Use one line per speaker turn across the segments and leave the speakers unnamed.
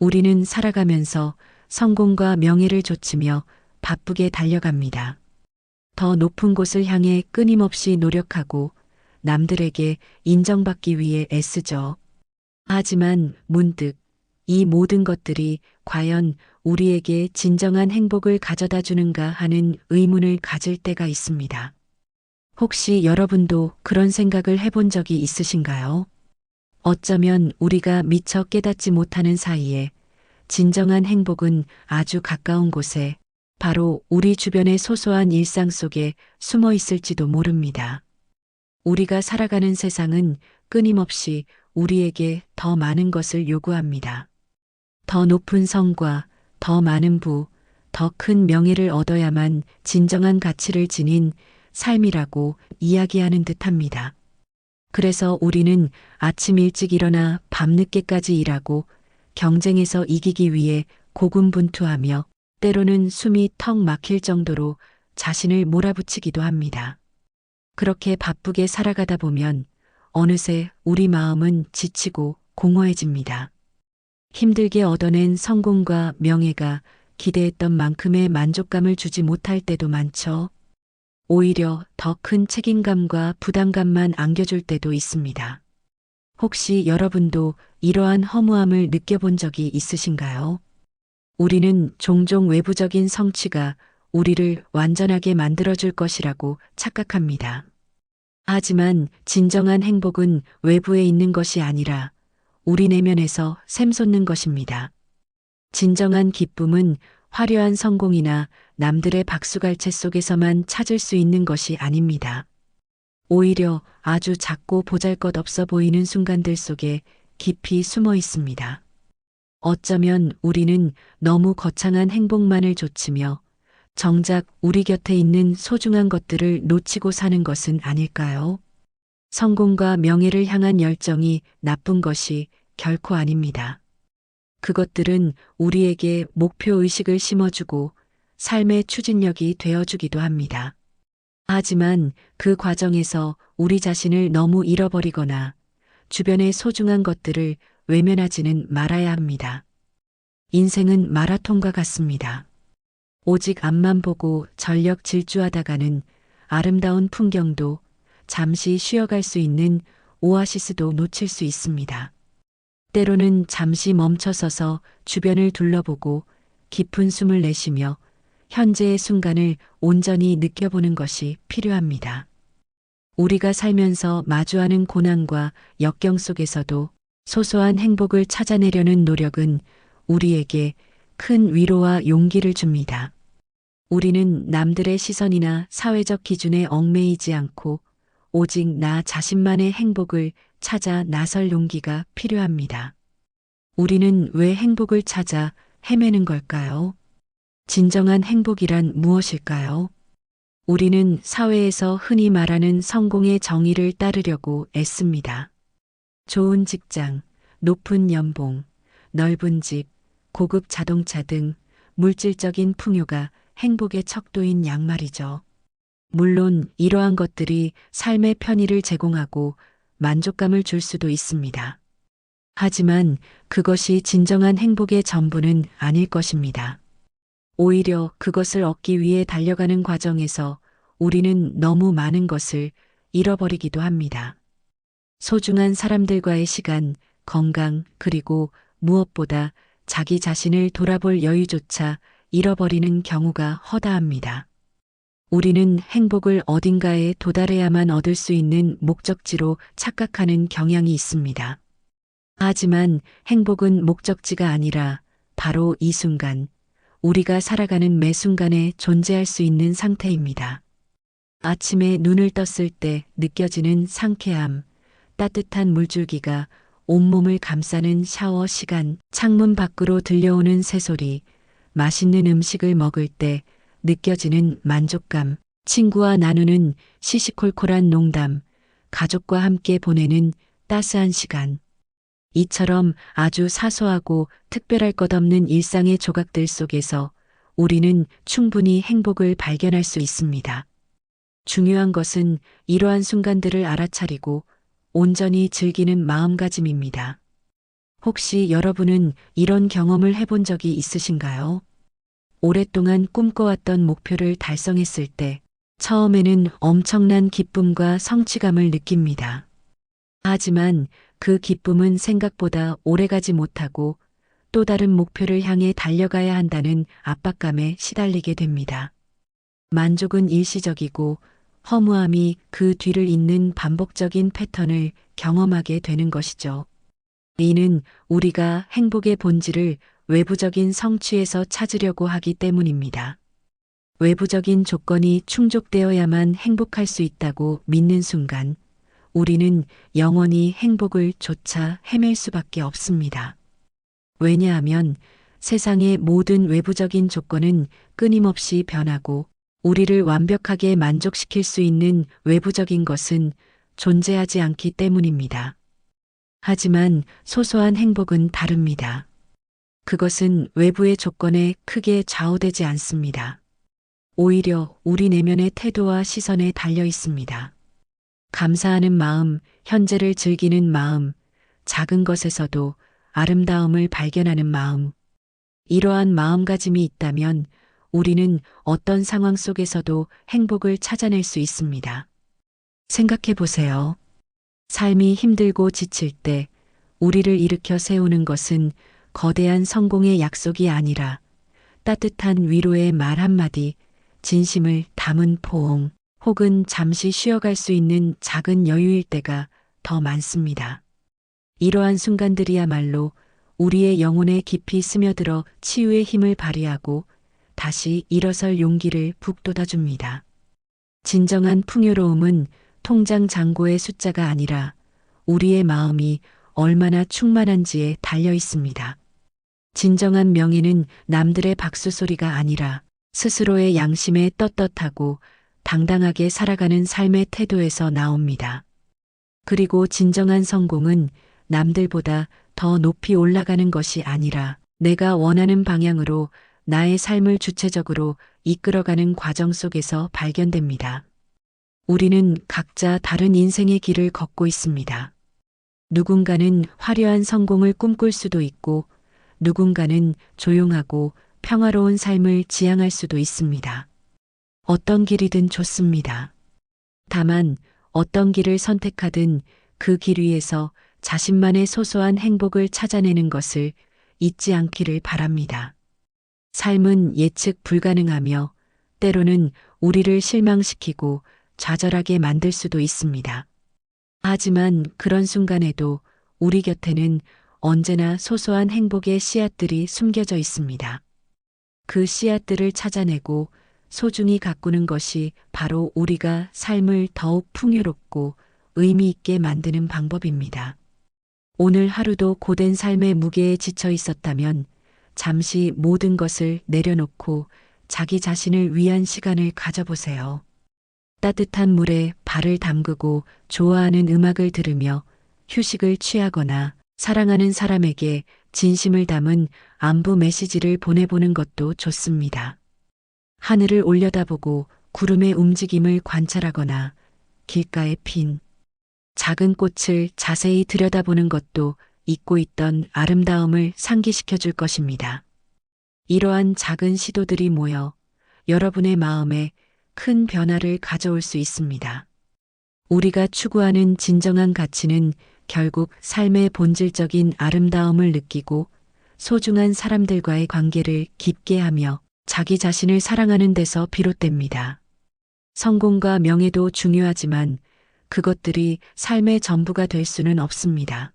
우리는 살아가면서 성공과 명예를 좇으며 바쁘게 달려갑니다. 더 높은 곳을 향해 끊임없이 노력하고 남들에게 인정받기 위해 애쓰죠. 하지만 문득 이 모든 것들이 과연 우리에게 진정한 행복을 가져다 주는가 하는 의문을 가질 때가 있습니다. 혹시 여러분도 그런 생각을 해본 적이 있으신가요? 어쩌면 우리가 미처 깨닫지 못하는 사이에 진정한 행복은 아주 가까운 곳에 바로 우리 주변의 소소한 일상 속에 숨어 있을지도 모릅니다. 우리가 살아가는 세상은 끊임없이 우리에게 더 많은 것을 요구합니다. 더 높은 성과, 더 많은 부, 더 큰 명예를 얻어야만 진정한 가치를 지닌 삶이라고 이야기하는 듯 합니다. 그래서 우리는 아침 일찍 일어나 밤늦게까지 일하고 경쟁에서 이기기 위해 고군분투하며 때로는 숨이 턱 막힐 정도로 자신을 몰아붙이기도 합니다. 그렇게 바쁘게 살아가다 보면 어느새 우리 마음은 지치고 공허해집니다. 힘들게 얻어낸 성공과 명예가 기대했던 만큼의 만족감을 주지 못할 때도 많죠. 오히려 더 큰 책임감과 부담감만 안겨줄 때도 있습니다. 혹시 여러분도 이러한 허무함을 느껴본 적이 있으신가요? 우리는 종종 외부적인 성취가 우리를 완전하게 만들어줄 것이라고 착각합니다. 하지만 진정한 행복은 외부에 있는 것이 아니라 우리 내면에서 샘솟는 것입니다. 진정한 기쁨은 화려한 성공이나 남들의 박수갈채 속에서만 찾을 수 있는 것이 아닙니다. 오히려 아주 작고 보잘 것 없어 보이는 순간들 속에 깊이 숨어 있습니다. 어쩌면 우리는 너무 거창한 행복만을 좇으며 정작 우리 곁에 있는 소중한 것들을 놓치고 사는 것은 아닐까요? 성공과 명예를 향한 열정이 나쁜 것이 결코 아닙니다. 그것들은 우리에게 목표 의식을 심어주고 삶의 추진력이 되어주기도 합니다. 하지만 그 과정에서 우리 자신을 너무 잃어버리거나 주변의 소중한 것들을 외면하지는 말아야 합니다. 인생은 마라톤과 같습니다. 오직 앞만 보고 전력 질주하다가는 아름다운 풍경도 잠시 쉬어갈 수 있는 오아시스도 놓칠 수 있습니다. 때로는 잠시 멈춰서서 주변을 둘러보고 깊은 숨을 내쉬며 현재의 순간을 온전히 느껴보는 것이 필요합니다. 우리가 살면서 마주하는 고난과 역경 속에서도 소소한 행복을 찾아내려는 노력은 우리에게 큰 위로와 용기를 줍니다. 우리는 남들의 시선이나 사회적 기준에 얽매이지 않고 오직 나 자신만의 행복을 찾아 나설 용기가 필요합니다. 우리는 왜 행복을 찾아 헤매는 걸까요? 진정한 행복이란 무엇일까요? 우리는 사회에서 흔히 말하는 성공의 정의를 따르려고 애씁니다. 좋은 직장, 높은 연봉, 넓은 집, 고급 자동차 등 물질적인 풍요가 행복의 척도인 양말이죠. 물론 이러한 것들이 삶의 편의를 제공하고 만족감을 줄 수도 있습니다. 하지만 그것이 진정한 행복의 전부는 아닐 것입니다. 오히려 그것을 얻기 위해 달려가는 과정에서 우리는 너무 많은 것을 잃어버리기도 합니다. 소중한 사람들과의 시간, 건강, 그리고 무엇보다 자기 자신을 돌아볼 여유조차 잃어버리는 경우가 허다합니다. 우리는 행복을 어딘가에 도달해야만 얻을 수 있는 목적지로 착각하는 경향이 있습니다. 하지만 행복은 목적지가 아니라 바로 이 순간, 우리가 살아가는 매 순간에 존재할 수 있는 상태입니다. 아침에 눈을 떴을 때 느껴지는 상쾌함, 따뜻한 물줄기가 온몸을 감싸는 샤워 시간, 창문 밖으로 들려오는 새소리, 맛있는 음식을 먹을 때 느껴지는 만족감, 친구와 나누는 시시콜콜한 농담, 가족과 함께 보내는 따스한 시간. 이처럼 아주 사소하고 특별할 것 없는 일상의 조각들 속에서 우리는 충분히 행복을 발견할 수 있습니다. 중요한 것은 이러한 순간들을 알아차리고 온전히 즐기는 마음가짐입니다. 혹시 여러분은 이런 경험을 해본 적이 있으신가요? 오랫동안 꿈꿔왔던 목표를 달성했을 때 처음에는 엄청난 기쁨과 성취감을 느낍니다. 하지만 그 기쁨은 생각보다 오래가지 못하고 또 다른 목표를 향해 달려가야 한다는 압박감에 시달리게 됩니다. 만족은 일시적이고 허무함이 그 뒤를 잇는 반복적인 패턴을 경험하게 되는 것이죠. 이는 우리가 행복의 본질을 외부적인 성취에서 찾으려고 하기 때문입니다. 외부적인 조건이 충족되어야만 행복할 수 있다고 믿는 순간 우리는 영원히 행복을 조차 헤맬 수밖에 없습니다. 왜냐하면 세상의 모든 외부적인 조건은 끊임없이 변하고 우리를 완벽하게 만족시킬 수 있는 외부적인 것은 존재하지 않기 때문입니다. 하지만 소소한 행복은 다릅니다. 그것은 외부의 조건에 크게 좌우되지 않습니다. 오히려 우리 내면의 태도와 시선에 달려 있습니다. 감사하는 마음, 현재를 즐기는 마음, 작은 것에서도 아름다움을 발견하는 마음. 이러한 마음가짐이 있다면 우리는 어떤 상황 속에서도 행복을 찾아낼 수 있습니다. 생각해 보세요. 삶이 힘들고 지칠 때 우리를 일으켜 세우는 것은 거대한 성공의 약속이 아니라 따뜻한 위로의 말 한마디, 진심을 담은 포옹, 혹은 잠시 쉬어갈 수 있는 작은 여유일 때가 더 많습니다. 이러한 순간들이야말로 우리의 영혼에 깊이 스며들어 치유의 힘을 발휘하고 다시 일어설 용기를 북돋아 줍니다. 진정한 풍요로움은 통장 잔고의 숫자가 아니라 우리의 마음이 얼마나 충만한지에 달려 있습니다. 진정한 명예는 남들의 박수 소리가 아니라 스스로의 양심에 떳떳하고 당당하게 살아가는 삶의 태도에서 나옵니다. 그리고 진정한 성공은 남들보다 더 높이 올라가는 것이 아니라 내가 원하는 방향으로 나의 삶을 주체적으로 이끌어가는 과정 속에서 발견됩니다. 우리는 각자 다른 인생의 길을 걷고 있습니다. 누군가는 화려한 성공을 꿈꿀 수도 있고 누군가는 조용하고 평화로운 삶을 지향할 수도 있습니다. 어떤 길이든 좋습니다. 다만 어떤 길을 선택하든 그 길 위에서 자신만의 소소한 행복을 찾아내는 것을 잊지 않기를 바랍니다. 삶은 예측 불가능하며 때로는 우리를 실망시키고 좌절하게 만들 수도 있습니다. 하지만 그런 순간에도 우리 곁에는 언제나 소소한 행복의 씨앗들이 숨겨져 있습니다. 그 씨앗들을 찾아내고 소중히 가꾸는 것이 바로 우리가 삶을 더욱 풍요롭고 의미 있게 만드는 방법입니다. 오늘 하루도 고된 삶의 무게에 지쳐 있었다면 잠시 모든 것을 내려놓고 자기 자신을 위한 시간을 가져보세요. 따뜻한 물에 발을 담그고 좋아하는 음악을 들으며 휴식을 취하거나 사랑하는 사람에게 진심을 담은 안부 메시지를 보내보는 것도 좋습니다. 하늘을 올려다보고 구름의 움직임을 관찰하거나 길가에 핀 작은 꽃을 자세히 들여다보는 것도 잊고 있던 아름다움을 상기시켜 줄 것입니다. 이러한 작은 시도들이 모여 여러분의 마음에 큰 변화를 가져올 수 있습니다. 우리가 추구하는 진정한 가치는 결국 삶의 본질적인 아름다움을 느끼고 소중한 사람들과의 관계를 깊게 하며 자기 자신을 사랑하는 데서 비롯됩니다. 성공과 명예도 중요하지만 그것들이 삶의 전부가 될 수는 없습니다.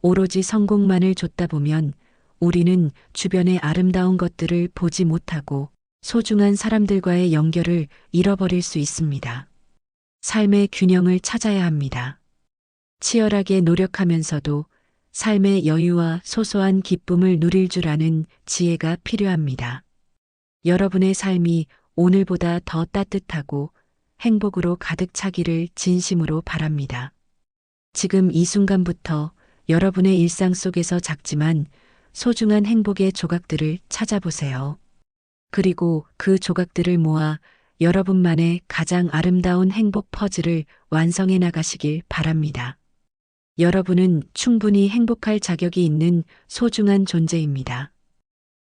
오로지 성공만을 줬다 보면 우리는 주변의 아름다운 것들을 보지 못하고 소중한 사람들과의 연결을 잃어버릴 수 있습니다. 삶의 균형을 찾아야 합니다. 치열하게 노력하면서도 삶의 여유와 소소한 기쁨을 누릴 줄 아는 지혜가 필요합니다. 여러분의 삶이 오늘보다 더 따뜻하고 행복으로 가득 차기를 진심으로 바랍니다. 지금 이 순간부터 여러분의 일상 속에서 작지만 소중한 행복의 조각들을 찾아보세요. 그리고 그 조각들을 모아 여러분만의 가장 아름다운 행복 퍼즐을 완성해 나가시길 바랍니다. 여러분은 충분히 행복할 자격이 있는 소중한 존재입니다.